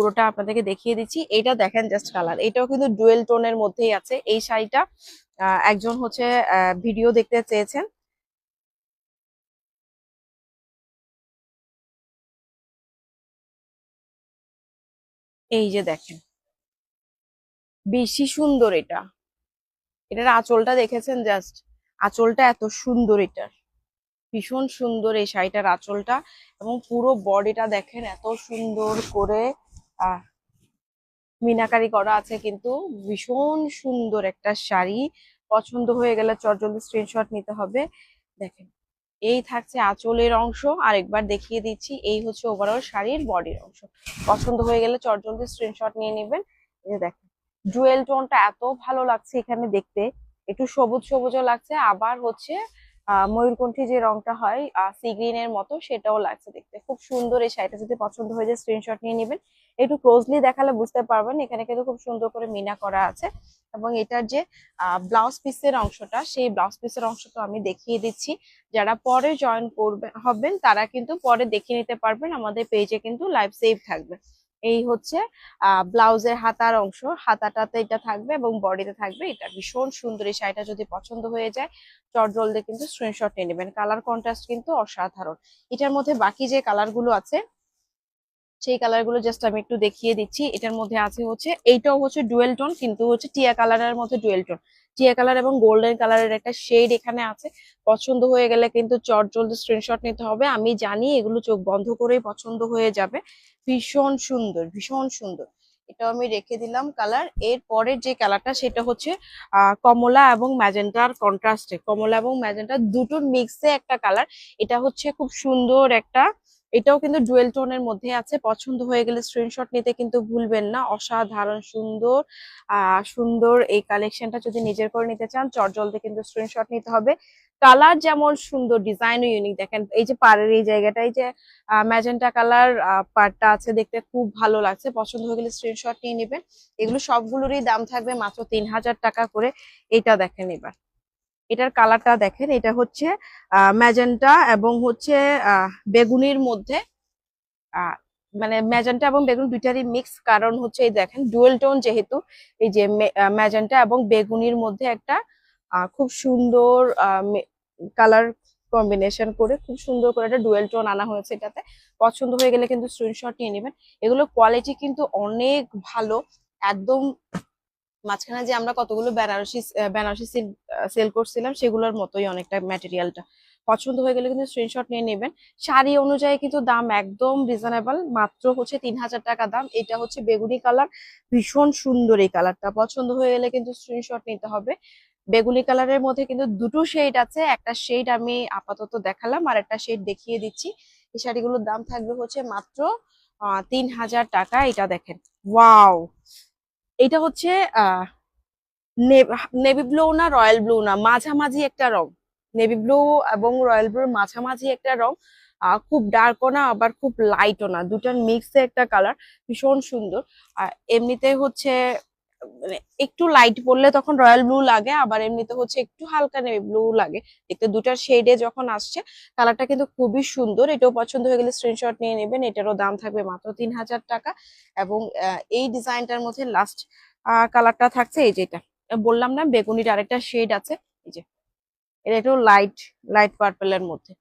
পুরোটা আপনাদেরকে দেখিয়ে দিচ্ছি। এটা দেখেন জাস্ট কালার এটাও কিন্তু ডুয়েল টোনের মধ্যেই আছে। এই শাড়িটা একজন হচ্ছে ভিডিও দেখতে চেয়েছেন। এই যে দেখেন। বেশি সুন্দর এটা। এটার আঁচলটা দেখেছেন জাস্ট আঁচলটা এত সুন্দর এটার ভীষণ সুন্দর এই শাড়িটার আঁচলটা। এবং পুরো বডিটা দেখেন এত সুন্দর করে মিনাকারি করা আছে, কিন্তু ভীষণ সুন্দর একটা শাড়ি। পছন্দ হয়ে গেলে চটজলদি স্ক্রিনশট নিতে হবে। দেখেন, এই থাকছে আঁচলের অংশ। আরেকবার দেখিয়ে দিচ্ছি, এই হচ্ছে ওভারঅল শাড়ির বডির অংশ। পছন্দ হয়ে গেলে চটজলদি স্ক্রিনশট নিয়ে নেবেন। এই দেখেন জুয়েল টোনটা এত ভালো লাগছে এখানে দেখতে। একটু সবুজ সবুজও লাগছে, আবার হচ্ছে ময়ূরকণ্ঠী যে রংটা হয় সি গ্রিন এর মতো, সেটাও লাগছে দেখতে। খুব সুন্দর এই শাড়িটা যদি পছন্দ হয়ে যায় স্ক্রিনশট নিয়ে নেবেন। একটু ক্লোজলি দেখালে বুঝতে পারবেন, এখানে কিন্তু খুব সুন্দর করে মিনা করা আছে। এবং এটার যে ব্লাউজ পিসের অংশটা, সেই ব্লাউজ পিসের অংশটা আমি দেখিয়ে দিচ্ছি। যারা পরে জয়েন করবে, হবেন, তারা কিন্তু পরে দেখে নিতে পারবেন। আমাদের পেজে কিন্তু লাইভ সেভ থাকবে। এই হচ্ছে ব্লাউজের হাতার অংশ। হাতাটাতে এটা থাকবে এবং বডিতে থাকবে। এটা ভীষণ সুন্দর এই শাড়িটা যদি পছন্দ হয়ে যায়, চটজলদি কিন্তু স্ক্রিনশট নিয়ে নেবেন। কালার কন্ট্রাস্ট কিন্তু অসাধারণ। এটার মধ্যে বাকি যে কালারগুলো আছে, সেই কালারগুলো জাস্ট আমি একটু দেখিয়ে দিচ্ছি। এটার মধ্যে আছে হচ্ছে, এইটাও হচ্ছে ডুয়েল টোন কিন্তু হচ্ছে টিয়া কালারের মধ্যে ডুয়েল টোন টিয়া কালার এবং গোল্ডেন কালারের একটা শেড এখানে আছে। পছন্দ হয়ে গেলে কিন্তু চট জলদি স্ক্রিনশট নিতে হবে। আমি জানি এগুলো চোখ বন্ধ করেই পছন্দ হয়ে যাবে। ভীষণ সুন্দর ভীষণ সুন্দর। এটা আমি রেখে দিলাম কালার। এর পরের যে কালারটা সেটা হচ্ছে কমলা এবং ম্যাজেন্টার কন্ট্রাস্টে কমলা এবং ম্যাজেন্টা দুটোর মিক্সে একটা কালার। এটা হচ্ছে খুব সুন্দর একটা এটাও কিন্তু ডুয়েল টোনের মধ্যে আছে। পছন্দ হয়ে গেলে স্ক্রিনশট নিতে কিন্তু ভুলবেন না। অসাধারণ, সুন্দর সুন্দর এই কালেকশনটা যদি নিজের করে নিতে চান, চটজলদি কিন্তু স্ক্রিনশট নিতে হবে। কালার যেমন সুন্দর ডিজাইনও ইউনিক দেখেন, এই যে পাড়ের এই জায়গাটা এই যে ম্যাজেন্টা কালার পার্টটা আছে, দেখতে খুব ভালো লাগছে। পছন্দ হয়ে গেলে স্ক্রিনশট নিয়ে নেবেন। এগুলো সবগুলোরই দাম থাকবে মাত্র তিন হাজার টাকা করে। এটা দেখেন এবার। এটার কালারটা দেখেন, এটা হচ্ছে ম্যাজেন্টা এবং হচ্ছে বেগুনির মধ্যে মানে ম্যাজেন্টা এবং বেগুন দুইটারই মিক্স কারণ হচ্ছে এই দেখেন ডুয়েল টোন যেহেতু, এই যে ম্যাজেন্টা এবং বেগুনির মধ্যে একটা খুব সুন্দর কালার কম্বিনেশন করে, খুব সুন্দর করে একটা ডুয়েল টোন আনা হয়েছে এটাতে। পছন্দ হয়ে গেলে কিন্তু স্ক্রিনশট নিয়ে নেবেন। এগুলো কোয়ালিটি কিন্তু অনেক ভালো, একদম মাঝখানে যে আমরা কতগুলো বেনারসি বেনারসি সেল করছিলাম, সেগুলোর মতোই অনেকটা ম্যাটেরিয়ালটা পছন্দ হয়ে গেলে কিন্তু স্ক্রিনশট নিয়ে নেবেন। শাড়ি অনুযায়ী কিন্তু দাম একদম রিজনেবল মাত্র হচ্ছে তিন হাজার টাকা দাম। এটা হচ্ছে বেগুনি কালার, ভীষণ সুন্দর এই কালারটা। পছন্দ হয়ে গেলে কিন্তু স্ক্রিনশট নিতে হবে। বেগুনি কালারের মধ্যে কিন্তু দুটো শেড আছে। একটা শেড আমি আপাতত দেখালাম আর একটা শেড দেখিয়ে দিচ্ছি। এই শাড়িগুলোর দাম থাকবে হচ্ছে মাত্র তিন হাজার টাকা। এটা দেখেন। ওয়াও এটা হচ্ছে নেভি ব্লু না, রয়্যাল ব্লু না, মাঝামাঝি একটা রং। নেভি ব্লু এবং রয়্যাল ব্লুর মাঝামাঝি একটা রং। খুব ডার্কও না, আবার খুব লাইটও না। দুটার মিক্সে একটা কালার ভীষণ সুন্দর। আর এমনিতে হচ্ছে মানে একটু লাইট পড়লে তখন রয়্যাল ব্লু লাগে, আবার এমনিতে হচ্ছে একটু হালকা ব্লু লাগে। দেখতে দুটার শেডে যখন আসছে কালারটা কিন্তু খুবই সুন্দর। এটাও পছন্দ হয়ে গেলে স্ক্রিনশট নিয়ে নেবেন। এটারও দাম থাকবে মাত্র তিন হাজার টাকা এবং এই ডিজাইনটার মধ্যে লাস্ট কালারটা থাকছে এই যেটা বললাম না, বেগুনির আরেকটা শেড আছে, এই যে। এটা একটু লাইট লাইট পার্পেলের মধ্যে।